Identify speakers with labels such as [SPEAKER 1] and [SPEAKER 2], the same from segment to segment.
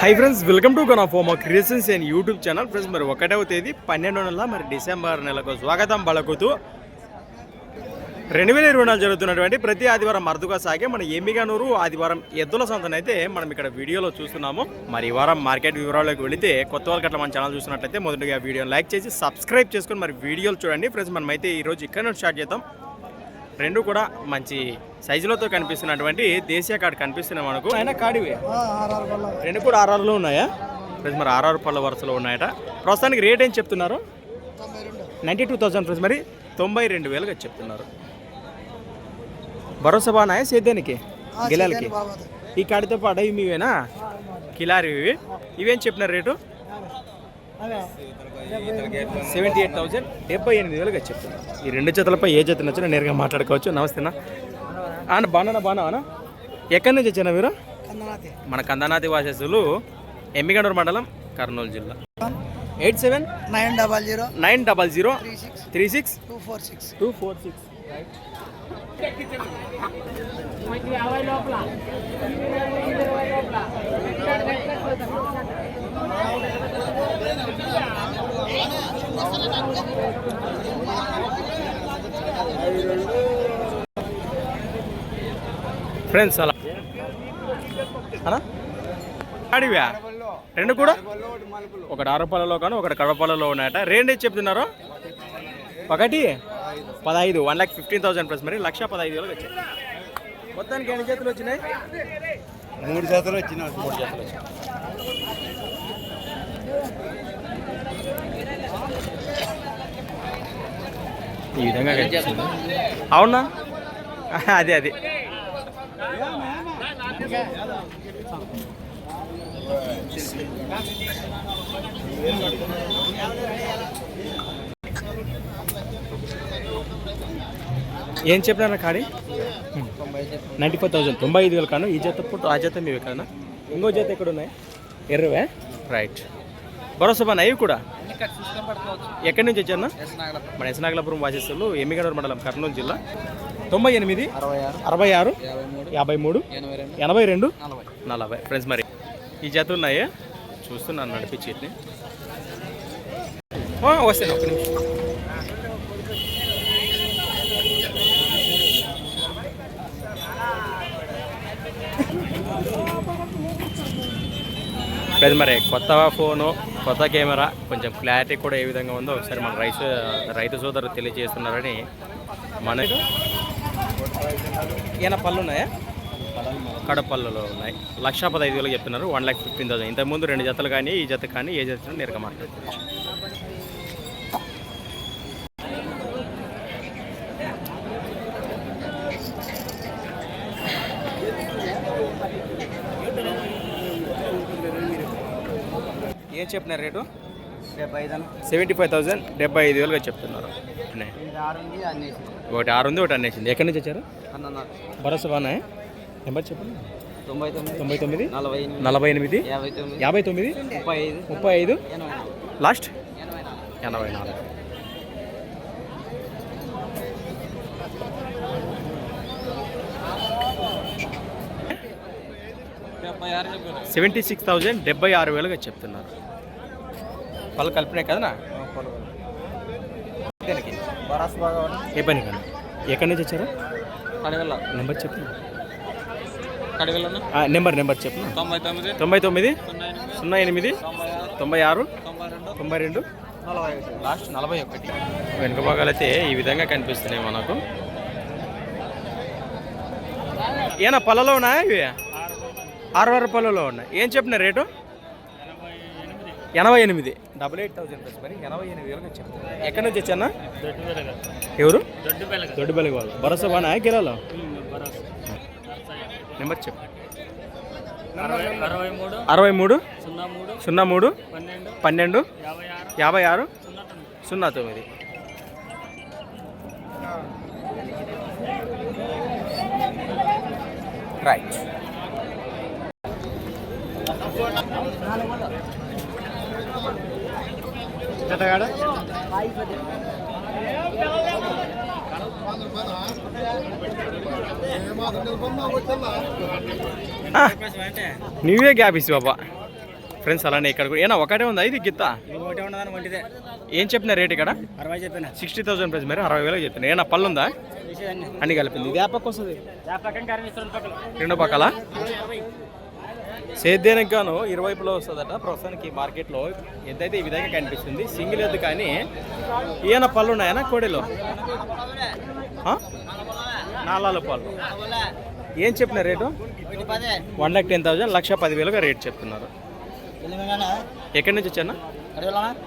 [SPEAKER 1] Hi friends welcome to gun of home creations and YouTube channel friends మరి ఒకటవ తేదీ పన్నెండు నెల మరి డిసెంబర్ నెలకు స్వాగతం పలుకుతూ రెండు వేల ఇరవై నాలుగు జరుగుతున్నటువంటి ప్రతి ఆదివారం అరుదుగా సాగే మన ఎమ్మిగానూరు ఆదివారం ఎద్దుల సంతనైతే మనం ఇక్కడ వీడియోలో చూస్తున్నాము. మరి ఈ వారం మార్కెట్ వివరాల్లోకి వెళితే కొత్త వాళ్ళకి అట్లా మన ఛానల్ చూసినట్లయితే మొదటిగా వీడియోని లైక్ చేసి సబ్స్క్రైబ్ చేసుకొని మరి వీడియోలు చూడండి. ఫ్రెండ్స్ మనమైతే ఈరోజు ఇక్కడ నుంచి స్టార్ట్ చేద్దాం. రెండు కూడా మంచి సైజులతో కనిపిస్తున్నటువంటి దేశీయ కార్డు కనిపిస్తున్నాయి మనకు. అయినా కాడివే రెండు కూడా ఆర్ఆర్లో ఉన్నాయా? ఫ్రెండ్స్ మరి ఆర్ఆర్ పళ్ళ వరుసలో ఉన్నాయట. ప్రస్తుతానికి రేట్ ఏం చెప్తున్నారు? నైంటీ టూ థౌసండ్ ఫ్రెండ్స్ మరి తొంభై రెండు వేలుగా చెప్తున్నారు. భరోసా బాగున్నాయా సేద్యానికి? గిలాలకి? ఈ కాడితో పాటు ఇవి మీవేనా? కిలారి ఇవి. ఇవేం చెప్పినారు రేటు? సెవెంటీ ఎయిట్ థౌసండ్ డెబ్బై ఎనిమిది వేలుగా చెప్తున్నారు. ఈ రెండు జతలపై ఏ జత నచ్చినా నేరుగా మాట్లాడుకోవచ్చు. నమస్తేనా అన్న బాగున్నా బాగున్నావా ఎక్కడి నుంచి వచ్చానా మీరు
[SPEAKER 2] కందనాథి
[SPEAKER 1] మన కందనాది వాసస్సులు ఎమ్మిగండూరు మండలం కర్నూలు జిల్లా. Eight seven?
[SPEAKER 2] Nine double zero.
[SPEAKER 1] Nine double zero.
[SPEAKER 2] Three six.
[SPEAKER 1] Three six?
[SPEAKER 2] Two four six.
[SPEAKER 1] Two four six. Friends అలా. అడివా రెండు కూడా? ఒకటి ఆరుపాలలో కానీ ఒకటి కడపలలో ఉన్నాయట. రెండు ఏం చెప్తున్నారు? ఒకటి? పదహైదు. One lakh fifteen thousand plus మరి. లక్ష పదహైదు వేలకు వచ్చాయి. మొత్తానికి ఎన్ని చేతులు వచ్చినాయి?
[SPEAKER 3] మూడు జతలు వచ్చిన
[SPEAKER 1] మూడు చేతులు వచ్చినాయి. ఈ విధంగా. అవునా? అదే అది. ఏం చెప్పినారా కాడి నైంటీ ఫైవ్ థౌసండ్. తొంభై ఐదు వేలు కాను. ఈ జత పుట్టు ఆ జత మీవే కదా ఇంకో జత ఎక్కడ ఉన్నాయి ఎర్రవే? రైట్. భరోసా బాగా ఇవి కూడా? ఎక్కడి నుంచి వచ్చారన్నా మన ఎసనాగలపురం వాసిస్తులు ఎమ్మిగడూరు మండలం కర్నూలు జిల్లా. తొంభై ఎనిమిది
[SPEAKER 2] అరవై ఆరు
[SPEAKER 1] అరవై ఆరు
[SPEAKER 2] యాభై మూడు ఎనభై రెండు నలభై.
[SPEAKER 1] నలభై. ఫ్రెండ్స్ మరి ఈ జత ఉన్నాయి? చూస్తున్నాను నడిపించేటిని వస్తాను ఒక నిమిషం. లేదు మరి కొత్త ఫోను కొత్త కెమెరా కొంచెం క్లారిటీ కూడా ఏ విధంగా ఉందో ఒకసారి మన రైతు రైతు సోదరు తెలియజేస్తున్నారని మన ఈయన పళ్ళు ఉన్నాయా? కడపల్లలో ఉన్నాయి. లక్ష పదహైదు వేలు చెప్తున్నారు వన్ ల్యాక్ ఫిఫ్టీన్ థౌసండ్. ఇంతకుముందు రెండు జతలు కానీ ఈ జత కానీ ఏ జత నేరుగా మాట్లాడుతుంది ఏం చెప్పినారు రేటు? సెవెంటీ ఫైవ్ థౌసండ్ డెబ్బై ఐదు వేలుగా చెప్తున్నారు. ఒకటి ఆరు ఉంది ఒకటి అనేసింది ఎక్కడి నుంచి వచ్చారు? భరోసా బాగున్నాయి? నెంబర్ చెప్పండి.
[SPEAKER 2] తొంభై తొమ్మిది
[SPEAKER 1] తొంభై తొమ్మిది
[SPEAKER 2] నలభై ఎనిమిది
[SPEAKER 1] నలభై ఎనిమిది
[SPEAKER 2] యాభై తొమ్మిది ముప్పై ఐదు
[SPEAKER 1] లాస్ట్
[SPEAKER 2] ఎనభై నాలుగు.
[SPEAKER 1] సెవెంటీ సిక్స్ థౌజండ్ డెబ్బై ఆరు వేలుగా చెప్తున్నారు. పళ్ళు కలిపినాయి కదనా? ఏ పని కానీ ఎక్కడి నుంచి వచ్చారు?
[SPEAKER 2] కడివెల్ల.
[SPEAKER 1] నెంబర్ చెప్పు.
[SPEAKER 2] కడివెల్ల
[SPEAKER 1] నెంబర్ నెంబర్ చెప్పు.
[SPEAKER 2] తొంభై తొమ్మిది.
[SPEAKER 1] తొంభై తొమ్మిది
[SPEAKER 2] సున్నా ఎనిమిది తొంభై ఆరు.
[SPEAKER 1] తొంభై
[SPEAKER 2] రెండు.
[SPEAKER 1] లాస్ట్ నలభై ఒకటి. వెనుక భాగాలైతే ఈ విధంగా కనిపిస్తున్నాయి మనకు. ఏనా పళ్ళలో ఉన్నాయా ఇవి? ఆరు. ఆరు పళ్ళలో ఉన్నాయి. ఏం చెప్పిన రేటు? ఎనభై ఎనిమిది. డబల్ ఎయిట్ థౌసండ్ ప్లస్ మరి ఎనభై ఎనిమిది వేలకు చెప్తాను ఎక్కడి నుంచి వచ్చానా ఎవరు? దొడ్డుబెలగ వాళ్ళు. భరోసా బాగా గిరాలో నెంబర్ చెప్పు.
[SPEAKER 2] అరవై మూడు
[SPEAKER 1] అరవై మూడు
[SPEAKER 2] సున్నా మూడు
[SPEAKER 1] సున్నా మూడు
[SPEAKER 2] పన్నెండు
[SPEAKER 1] పన్నెండు
[SPEAKER 2] యాభై ఆరు సున్నా తొమ్మిది.
[SPEAKER 1] సున్నా తొమ్మిది రైట్ నీవే గ్యాప్ ఇసి బాబా. ఫ్రెండ్స్ అలానే ఇక్కడ కూడా. ఏనా ఒకటే ఉందా? ఇది గిత్త?
[SPEAKER 2] ఇది ఒకటి ఉండదని వంటిదే.
[SPEAKER 1] ఏం చెప్పిన రేట్ ఇక్కడ?
[SPEAKER 2] అరవై చెప్పిన.
[SPEAKER 1] సిక్స్టీ థౌసండ్ ప్రైస్ మరి అరవై వేలకు చెప్తున్నా ఏనా పళ్ళు ఉందా? అన్ని. కలిపింది. ఇది వస్తుంది రెండో పక్కల. సేద్యానికి గాను ఇరువైపులో వస్తుందట. ప్రస్తుతానికి మార్కెట్లో ఎంతైతే ఈ విధంగా కనిపిస్తుంది. సింగిల్ ఎద్దు కానీ ఈయన పళ్ళు ఉన్నాయనా? కోడిలో? ఆ? నాలాలు పళ్ళు. ఏం చెప్పిన rate? One lakh ten thousand లక్ష పదివేలుగా రేట్ చెప్తున్నారు. ఎక్కడి నుంచి వచ్చానా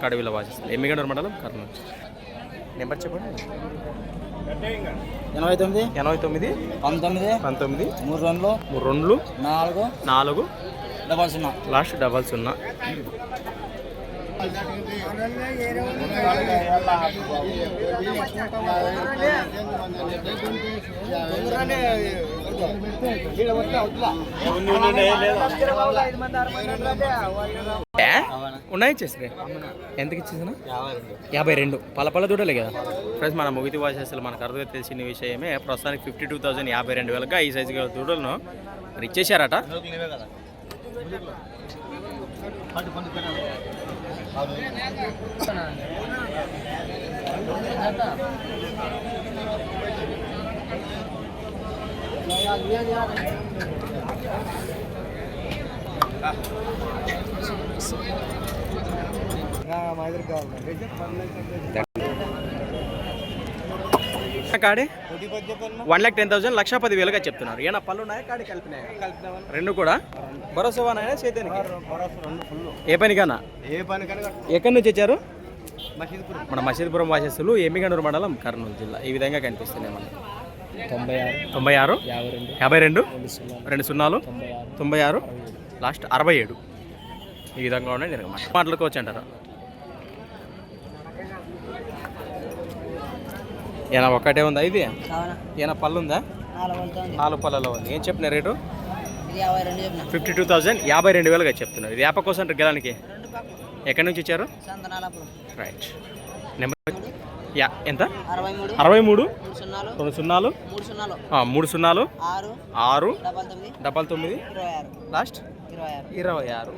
[SPEAKER 1] కడవిల వాసిస్తుంది ఎమ్మిగండూరు మండలం? కర్నూలు. నెంబర్ చెప్పండి.
[SPEAKER 2] ఎనభై తొమ్మిది.
[SPEAKER 1] ఎనభై తొమ్మిది.
[SPEAKER 2] పంతొమ్మిది.
[SPEAKER 1] పంతొమ్మిది.
[SPEAKER 2] మూడు రెండు.
[SPEAKER 1] మూడు రెండులు
[SPEAKER 2] నాలుగు.
[SPEAKER 1] నాలుగు.
[SPEAKER 2] డబల్ సున్నా.
[SPEAKER 1] లాస్ట్ డబల్ సున్నా? ఉన్నాయి చేసి ఎంతకి ఇచ్చేసిన? యాభై రెండు. పల పల దూడలే కదా. ఫ్రెండ్స్ మన ముగితి వాసేసలు మనకు అర్థం తెలిసిన విషయమే. ప్రస్తుతానికి ఫిఫ్టీ టూ థౌసండ్ యాభై రెండు వేలుగా ఈ సైజు గల దూడలను మరి ఇచ్చేసారట మా ఎదురు కావాలి కాడి? వన్ లాక్ టెన్ థౌసండ్ లక్ష పది వేలుగా చెప్తున్నారు. ఏనా పళ్ళు ఉన్నాయా? కాడి కలిపినాయా? రెండు కూడా? భరోసావానాయా చేద్దానికి ఏ పనికన్నా?
[SPEAKER 3] ఏ పని కనుక
[SPEAKER 1] ఎక్కడి నుంచి వచ్చారు? మన మసీద్పురం వాసస్సులు ఎమ్మిగనూరు మండలం కర్నూలు జిల్లా. ఈ విధంగా కనిపిస్తున్నాయి మనకి.
[SPEAKER 2] తొంభై ఆరు.
[SPEAKER 1] తొంభై ఆరు?
[SPEAKER 2] యాభై రెండు.
[SPEAKER 1] రెండు?
[SPEAKER 2] రెండు సున్నా
[SPEAKER 1] రెండు సున్నాలు?
[SPEAKER 2] తొంభై ఆరు.
[SPEAKER 1] లాస్ట్ అరవై ఏడు. ఈ విధంగా ఉన్నాయి నేను మాట మాట్లాడుకోవచ్చు అంటారా? ఏనా ఒక్కటే ఉందా ఇది? ఏనా పళ్ళు ఉందా?
[SPEAKER 2] నాలుగు
[SPEAKER 1] పళ్ళలో ఉంది. ఏం చెప్పిన రేటు?
[SPEAKER 2] ఇది యాభై రెండు చెప్పిన.
[SPEAKER 1] Fifty two thousand. యాభై రెండు వేలుగా చెప్తున్నారు. ఇది యాప కోసం గెలానికి? ఎక్కడి నుంచి ఇచ్చారు రైట్. నెంబర్ యా ఎంత?
[SPEAKER 2] అరవై మూడు.
[SPEAKER 1] రెండు సున్నాలు?
[SPEAKER 2] మూడు సున్నాలు. ఆరు.
[SPEAKER 1] ఆరు.
[SPEAKER 2] డబల్ తొమ్మిది.
[SPEAKER 1] లాస్ట్?
[SPEAKER 2] ఇరవై ఆరు.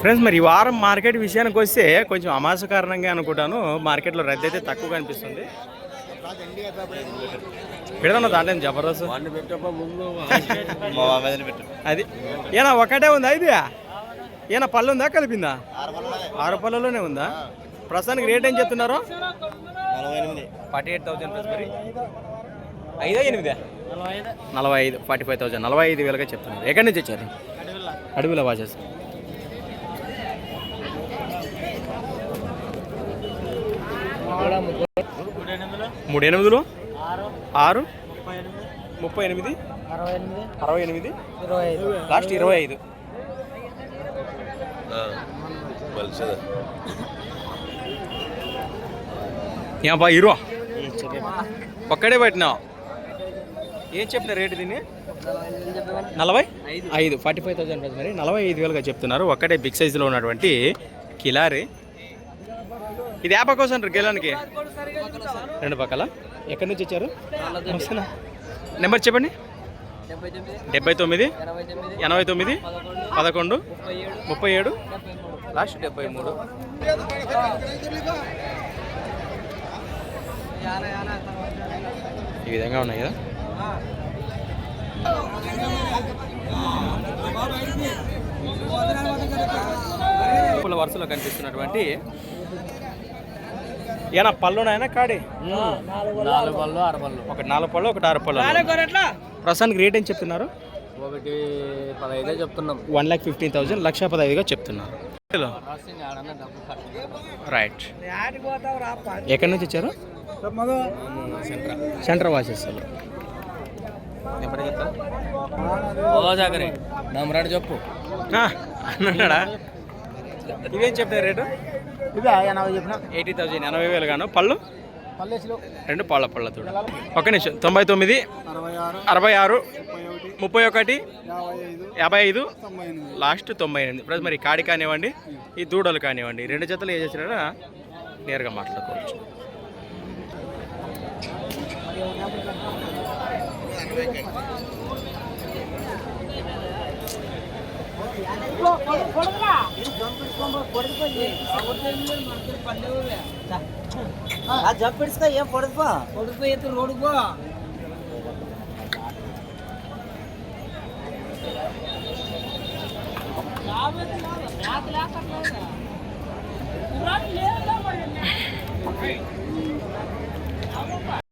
[SPEAKER 1] ఫ్రెండ్స్ మరి ఈ వారం మార్కెట్ విషయానికి వస్తే కొంచెం అమాస కారణంగా అనుకుంటాను. మార్కెట్లో రద్దీ అయితే తక్కువ కనిపిస్తుంది పెడదాను దాంట్లో జబర్దస్త్? అది. ఏనా ఒకటే ఉందా ఇది? ఏనా పళ్ళు ఉందా కలిపిందా? ఆరు పళ్ళలోనే ఉందా? ప్రస్తుతానికి రేట్ ఏం చెప్తున్నారు?
[SPEAKER 3] నలభై ఎనిమిది.
[SPEAKER 1] ఫార్టీ ఎయిట్ థౌసండ్ ప్లస్ మరి. ఐదా ఎనిమిదా? నలభై ఐదు ఫార్టీ ఫైవ్ థౌసండ్. నలభై ఐదు వేలుగా చెప్తున్నారు. ఎక్కడి నుంచి వచ్చారు? అడవిలో వాచెస్ మూడు ఎనిమిదిలు ఆరు? ముప్పై ఎనిమిది?
[SPEAKER 2] అరవై ఎనిమిది? ఇరవై
[SPEAKER 1] లాస్ట్ ఇరవై ఐదు. ఏమబ్బా ఇరో ఒక్కడే పట్టినావు. ఏం చెప్పిన రేటు దీన్ని? నలభై? ఐదు. ఫార్టీ ఫైవ్ థౌసండ్ మరి. నలభై ఐదు వేలుగా చెప్తున్నారు. ఒక్కటే బిగ్ సైజులో ఉన్నటువంటి కిలారి. ఇది యాప కోసం అంటారు కిలానికి రెండు పక్కల? ఎక్కడి నుంచి వచ్చారు. నెంబర్ చెప్పండి.
[SPEAKER 2] డెబ్బై తొమ్మిది ఎనభై తొమ్మిది
[SPEAKER 1] పదకొండు
[SPEAKER 2] ముప్పై ఏడు.
[SPEAKER 1] లాస్ట్ డెబ్బై మూడు. ఈ విధంగా ఉన్నాయి కదా. వరుసలో కనిపిస్తున్నటువంటి ఏనా పళ్ళునాయనా కాడి?
[SPEAKER 2] నాలుగు పళ్ళు ఆరు పళ్ళు.
[SPEAKER 1] ఒకటి నాలుగు పళ్ళు ఒకటి ఆరు పళ్ళు. ప్రస్తుతానికి రేట్ ఏం చెప్తున్నారు?
[SPEAKER 2] ఒకటి పదహైదే చెప్తున్నాం.
[SPEAKER 1] వన్ ల్యాక్ ఫిఫ్టీన్ థౌసండ్ లక్ష పదహైదుగా చెప్తున్నారు. రైట్. ఎక్కడి నుంచి వచ్చారు? సెంటర్ వాసేస్తారు ఎప్పటికి చెప్తారు
[SPEAKER 2] ఓ జాగరి నమ్మరాడు చెప్పు.
[SPEAKER 1] అన్నాడా? ఇవేం చెప్పిన రేటు?
[SPEAKER 2] ఇదే ఎనభై చెప్పిన.
[SPEAKER 1] ఎయిటీ థౌసండ్ ఎనభై వేలు గాను. పళ్ళు? రెండు పళ్ళ పళ్ళ తోడు. ఒక నిమిషం. తొంభై తొమ్మిది
[SPEAKER 3] అరవై ఆరు ముప్పై ఒకటి యాభై ఐదు
[SPEAKER 1] లాస్ట్ తొంభై ఎనిమిది. ఇప్పుడు మరి కాడి కానివ్వండి ఈ దూడలు కానివ్వండి రెండు జతలు ఏ చేసినా నేరుగా మాట్లాడుకోవచ్చు.
[SPEAKER 2] జంపిడిస్తా ఏం పొడుపు పొడుపు ఎత్తు రోడ్డుపో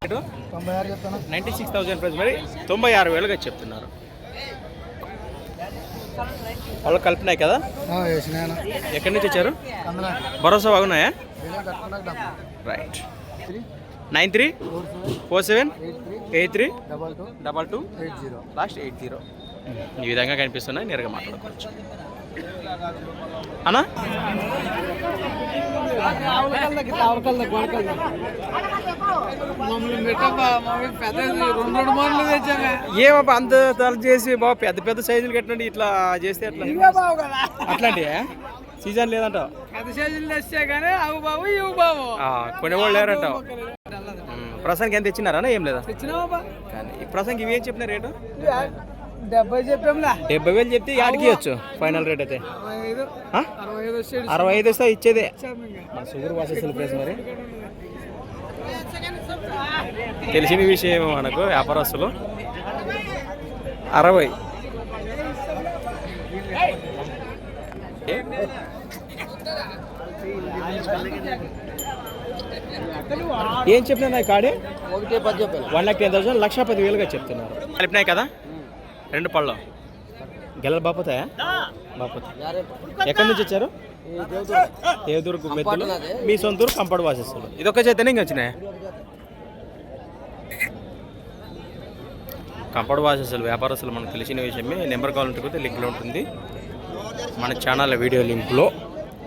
[SPEAKER 2] తొంభై ఆరు చెప్తాను
[SPEAKER 1] నైంటీ సిక్స్ థౌసండ్ ప్రైస్. మరి తొంభై ఆరు వేలుగా చెప్తున్నారు. వాళ్ళు కలిపినాయి కదా? ఎక్కడి నుంచి వచ్చారు? భరోసా బాగున్నాయా? Right nine three?
[SPEAKER 2] Four seven. Eight three? Double two.
[SPEAKER 1] Double two?
[SPEAKER 2] Eight zero.
[SPEAKER 1] Last eight zero. ఈ విధంగా కనిపిస్తున్నాయి. నేరుగా మాట్లాడుకోవచ్చు. అన్నా? ఏమబ్బా అంత తల చేసి బాబు పెద్ద పెద్ద సైజులు కట్టండి ఇట్లా చేస్తే ఎట్లా అట్లాంటి సీజన్ లేదంట? కొనేవాళ్ళు లేరంటావు ఉమ్, ప్రస్తుతానికి ఎంత ఇచ్చినారా ఏం లేదా? కానీ ఇవి ఏం చెప్పిన రేటు?
[SPEAKER 2] డెబ్బై చెప్పాంలా.
[SPEAKER 1] డెబ్బై వేలు చెప్తే యాడికి ఇవ్వచ్చు ఫైనల్ రేట్ అయితే?
[SPEAKER 2] అరవై ఐదు.
[SPEAKER 1] వస్తే ఇచ్చేదే. మన ప్రైస్ మరి. తెలిసిన విషయం మనకు వ్యాపారస్తులు. అరవై. ఏం చెప్పినా కాడే?
[SPEAKER 2] ఒకటి పది చెప్పాను
[SPEAKER 1] వన్ లాక్ టెన్ థౌసండ్ లక్ష పది వేలుగా చెప్తున్నారు. కలిపినాయి కదా? రెండు పళ్ళు. గెలలు బాపుతాయా? బాపుతాయి. ఎక్కడి నుంచి వచ్చారు? ఏదూరుకు మెద్దులు మీ సొంతూరు కంపౌండ్ ఇది ఒక చేతనే ఇంక వచ్చినాయి? కంపౌండ్ వాసెస్లు వ్యాపారస్తులు మనకు తెలిసిన విషయమే. నెంబర్ కావాలంటే కూడా లింక్లో ఉంటుంది. మన ఛానల్ వీడియో లింక్లో.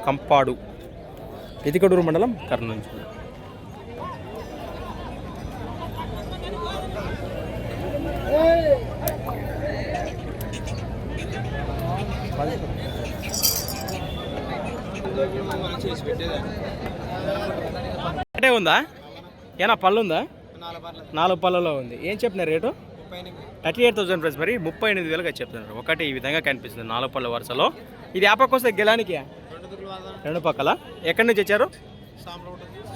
[SPEAKER 1] కంపాడు. ఇదికడూరు మండలం? కర్నూలు అంటే ఉందా? ఏనా పళ్ళు ఉందా? నాలుగు పళ్ళలో ఉంది. ఏం చెప్పిన rate? Thirty eight thousand price. మరి ముప్పై ఎనిమిది వేలుగా చెప్తున్నారు. ఒకటి ఈ విధంగా కనిపిస్తుంది నాలుగు పళ్ళ వరుసలో. ఇది ఆపకు వస్తే గెలానికి? రెండు పక్కల? ఎక్కడి నుంచి వచ్చారు?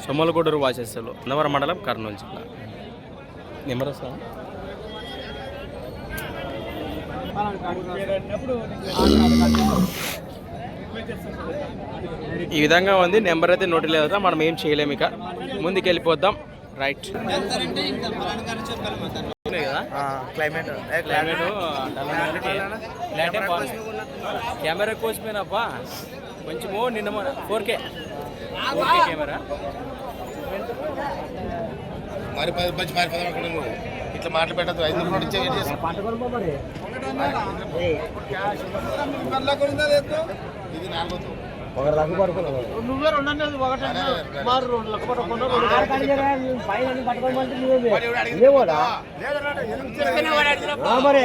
[SPEAKER 1] సొమ్మలగూడూరు వాసెస్సులు అన్నవరం మండలం కర్నూలు జిల్లా. నెంబర్ వస్తా ఈ విధంగా ఉంది. నెంబర్ అయితే నోటి లేదా మనం ఏం చేయలేము ఇక. ముందుకు వెళ్ళిపోద్దాం రైట్
[SPEAKER 2] క్లైమేట్
[SPEAKER 1] క్లైమేట్ కెమెరా కోసిపోయినప్పా కొంచెము నిన్న four K four K camera
[SPEAKER 3] మరి పది మంచి మరి పదం అక్కడ నువ్వు ఇట్లా మాటలు పెట్టద్దు. ఐదు ఇచ్చే? ఇది.
[SPEAKER 2] నువ్వే ఒకటి మారు రెండు లక్ష? మరి.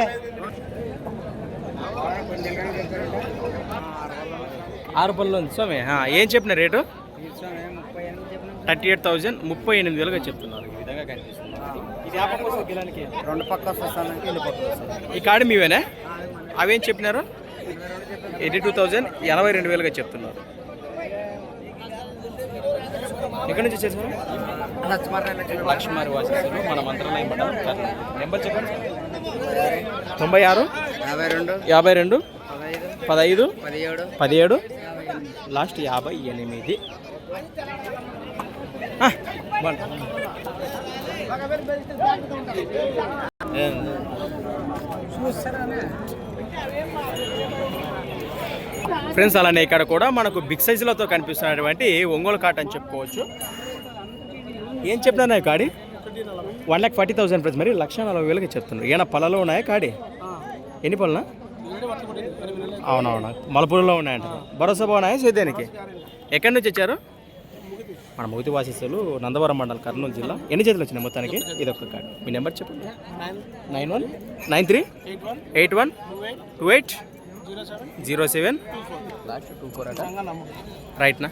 [SPEAKER 1] ఆరు పళ్ళు ఉంది స్వామి. ఏం చెప్పిన రేటు? థర్టీ ఎయిట్ థౌజండ్ ముప్పై ఎనిమిది వేలుగా చెప్తున్నారు. ఈ విధంగా కనిపిస్తుంది.
[SPEAKER 2] రెండు పక్క
[SPEAKER 1] కార్డు మీవేనా? అవేం చెప్పినారు? ఎయిటీ టూ థౌజండ్ ఎనభై రెండు వేలుగా చెప్తున్నారు. ఎక్కడి నుంచి వచ్చేసారు? లక్ష్మారి వాసేసారు మన మంత్రాలయం కర్నూలు. నెంబర్ చెప్పండి. తొంభై ఆరు
[SPEAKER 2] యాభై రెండు
[SPEAKER 1] యాభై రెండు పదహైదు
[SPEAKER 2] పదిహేడు
[SPEAKER 1] పదిహేడు లాస్ట్ యాభై ఎనిమిది. బాగుంది. ఫ్రెండ్స్ అలానే ఇక్కడ కూడా మనకు బిగ్ సైజులతో కనిపిస్తున్నటువంటి ఒంగోలు కాట్ అని చెప్పుకోవచ్చు. ఏం చెప్తున్నాయి కాడి one lakh forty thousand friends మరి లక్ష నలభై వేలకి చెప్తున్నారు. ఏమైనా పళ్ళలో ఉన్నాయా కాడి? ఎన్ని పళ్ళనా? అవునవునా. మలపూరులో ఉన్నాయంట. భరోసా బాగున్నాయా సేద్యానికి ఎక్కడి నుంచి వచ్చారు? మన మొగతి వాసిస్తులు నందవరం మండలం కర్నూలు జిల్లా. ఎన్ని చేతులు వచ్చినాయి మొత్తానికి? ఇది ఒక కార్డు మీ నెంబర్ చెప్పండి. Nine one nine three eight one two eight zero seven two four రైట్నా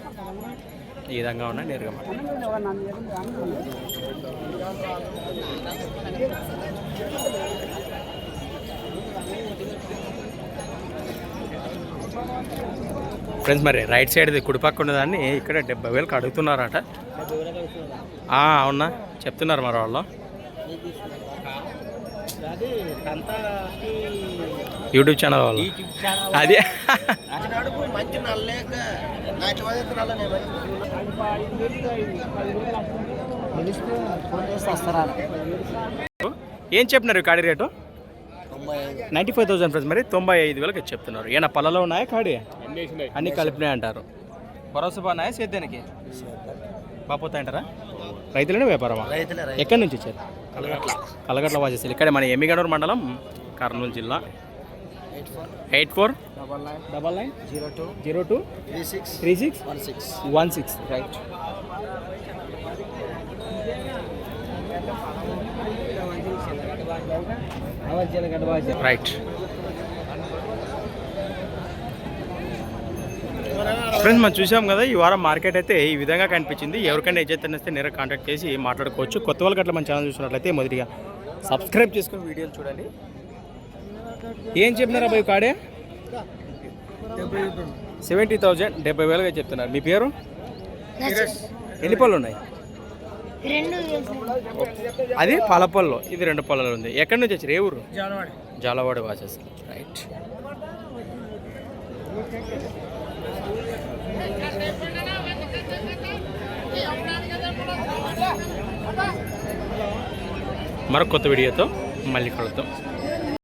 [SPEAKER 1] ఈ విధంగా ఉన్నాయి నేరుగా మాట ఫ్రెండ్స్ మరి రైట్ సైడ్ కుడిపక్క ఉన్నదాన్ని ఇక్కడ డెబ్బై వేలకు అడుగుతున్నారట. అవునా? చెప్తున్నారు మరి వాళ్ళు. యూట్యూబ్ ఛానల్ వాళ్ళు. అదే. ఏం చెప్పినారు కాడి rate? Ninety five thousand friends మరి తొంభై ఐదు వేలకు చెప్తున్నారు. ఏనా పళ్ళలో ఉన్నాయా కాడి? అన్ని కలిపినాయి అంటారు. భరోసా బాగున్నాయా సేద్యానికి? బాపోతాయి అంటారా? రైతులనే వ్యాపారమా? ఎక్కడి నుంచి వచ్చారు?
[SPEAKER 2] కలగట్ల.
[SPEAKER 1] కలగట్ల వాసేసి ఇక్కడ మన ఎమ్మిగనూరు మండలం కర్నూలు జిల్లా.
[SPEAKER 2] Eight four?
[SPEAKER 1] Eight four
[SPEAKER 2] double nine
[SPEAKER 1] double nine?
[SPEAKER 2] Zero two.
[SPEAKER 1] Zero two?
[SPEAKER 2] Three six.
[SPEAKER 1] Three six?
[SPEAKER 2] One six.
[SPEAKER 1] One six. Right. Right friends మనం చూసాం కదా ఈ వారం మార్కెట్ అయితే ఈ విధంగా కనిపించింది. ఎవరికైనా ఏజైతే వస్తే నేరుగా కాంటాక్ట్ చేసి మాట్లాడుకోవచ్చు. కొత్త వాళ్ళకి అట్లా మన ఛానల్ చూసినట్లయితే మొదటిగా సబ్స్క్రైబ్ చేసుకుని వీడియోలు చూడండి. ఏం చెప్పినారా అబ్బాయి కాడే? సెవెంటీ థౌజండ్ డెబ్బై వేలుగా చెప్తున్నారు. మీ పేరు? ఎన్ని పళ్ళు ఉన్నాయి? అది పాలపల్లో. ఇది రెండు పళ్ళలో ఉంది. ఎక్కడి నుంచి వచ్చారు? ఏ ఊరు? జాలవాడ. వాచెస్ రైట్ మరొక కొత్త వీడియోతో మళ్ళీ కలుద్దాం.